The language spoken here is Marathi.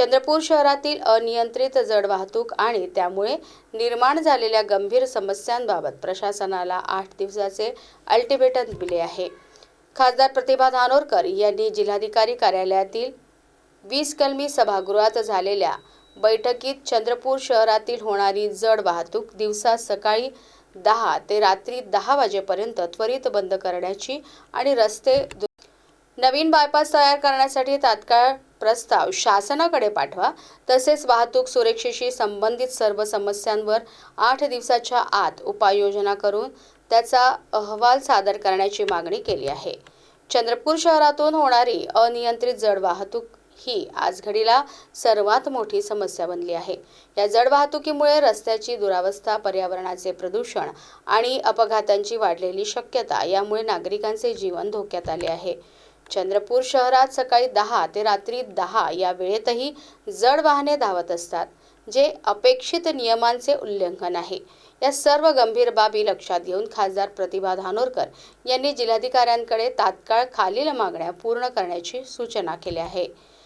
चंद्रपूर शहरातील अनियंत्रित जड वाहतूक आणि त्यामुळे निर्माण झालेल्या गंभीर समस्यांबाबत प्रशासनाला आठ दिवसाचे अल्टिमेटम दिले आहे. खासदार प्रतिभा धानोरकर यांनी जिल्हाधिकारी कार्यालयातील वीस कलमी सभागृहात झालेल्या बैठकीत चंद्रपूर शहरातील होणारी जड वाहतूक दिवसा सकाळी दहा ते रात्री दहा वाजेपर्यंत त्वरित बंद करण्याची आणि रस्ते नवीन बायपास तयार करण्यासाठी तात्काळ प्रस्ताव शासनाकडे पाठवा. तसेच वाहतूक सुरक्षेशी संबंधित सर्व समस्यांवर आठ दिवसाच्या आत उपाययोजना करून त्याचा अहवाल सादर करण्याची मागणी केली आहे. चंद्रपूर शहरातून होणारी अनियंत्रित जड वाहतूक ही आज घडीला सर्वात मोठी समस्या बनली आहे. या जड वाहतुकीमुळे रस्त्याची दुरावस्था पर्यावरणाचे प्रदूषण आणि अपघातांची वाढलेली शक्यता यामुळे नागरिकांचे जीवन धोक्यात आले आहे. चंद्रपूर शहरात सकाळी दहा ते रात्री दहा या वेळेतही जड वाहने धावत असतात जे अपेक्षित नियमांचे उल्लंघन आहे. या सर्व गंभीर बाबी लक्षात घेऊन खासदार प्रतिभा धानोरकर यांनी जिल्हाधिकाऱ्यांकडे तात्काळ खालील मागण्या पूर्ण करण्याची सूचना केली आहे.